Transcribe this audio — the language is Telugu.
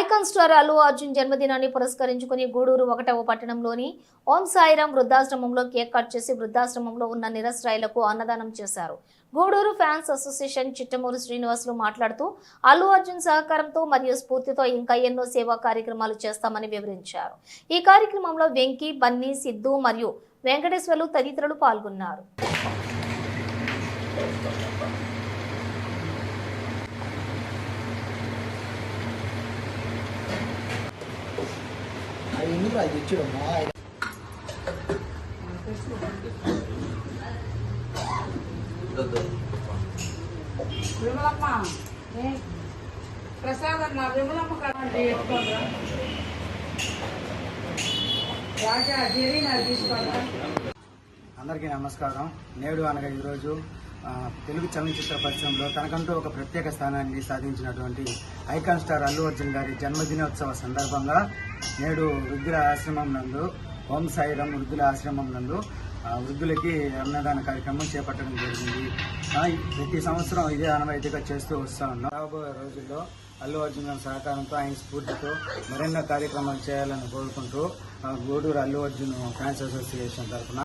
ఐకాన్ స్టార్ అల్లు అర్జున్ జన్మదినాన్ని పురస్కరించుకుని గూడూరు ఒకటవ పట్టణంలోని ఓం సాయిరాం వృద్ధాశ్రమంలో కేక్ కట్ చేసి వృద్ధాశ్రమంలో ఉన్న నిరస్రాయులకు అన్నదానం చేశారు. గూడూరు ఫ్యాన్స్ అసోసియేషన్ చిట్టమూరు శ్రీనివాసులు మాట్లాడుతూ అల్లు అర్జున్ సహకారంతో మరియు స్ఫూర్తితో ఇంకా ఎన్నో సేవా కార్యక్రమాలు చేస్తామని వివరించారు. ఈ కార్యక్రమంలో వెంకీ బన్నీ సిద్ధు మరియు వెంకటేశ్వర్లు తదితరులు పాల్గొన్నారు. ఎందుకు అది తెచ్చుడమ్మా విమలమ్మ ఏ? ప్రసాదమ్మ విమలమ్మ కదండి ఎత్తుకోండి రాజా జెరీ నాకు తీసుకోండి అందరికీ నమస్కారం నేడు అనగా ఈరోజు తెలుగు చలనచిత్ర పరిశ్రమలో తనకంటూ ఒక ప్రత్యేక స్థానాన్ని సాధించినటువంటి ఐకాన్ స్టార్ అల్లు అర్జున్ గారి జన్మదినోత్సవ సందర్భంగా నేడు వృద్ధుల ఆశ్రమం నందు ఓం సాయిరాం వృద్ధుల ఆశ్రమం నందు వృద్ధులకి అన్నదాన కార్యక్రమం చేపట్టడం జరిగింది. ప్రతి సంవత్సరం ఇదే ఆనవాయితీగా చేస్తూ వస్తూ ఉన్నాం. రాబోయే రోజుల్లో అల్లు అర్జున్ గారి సహకారంతో ఆయన స్ఫూర్తితో మరెన్నో కార్యక్రమాలు చేయాలని కోరుకుంటూ ఆ, గూడూరు అల్లు అర్జున్ ఫ్యాన్స్ అసోసియేషన్ తరఫున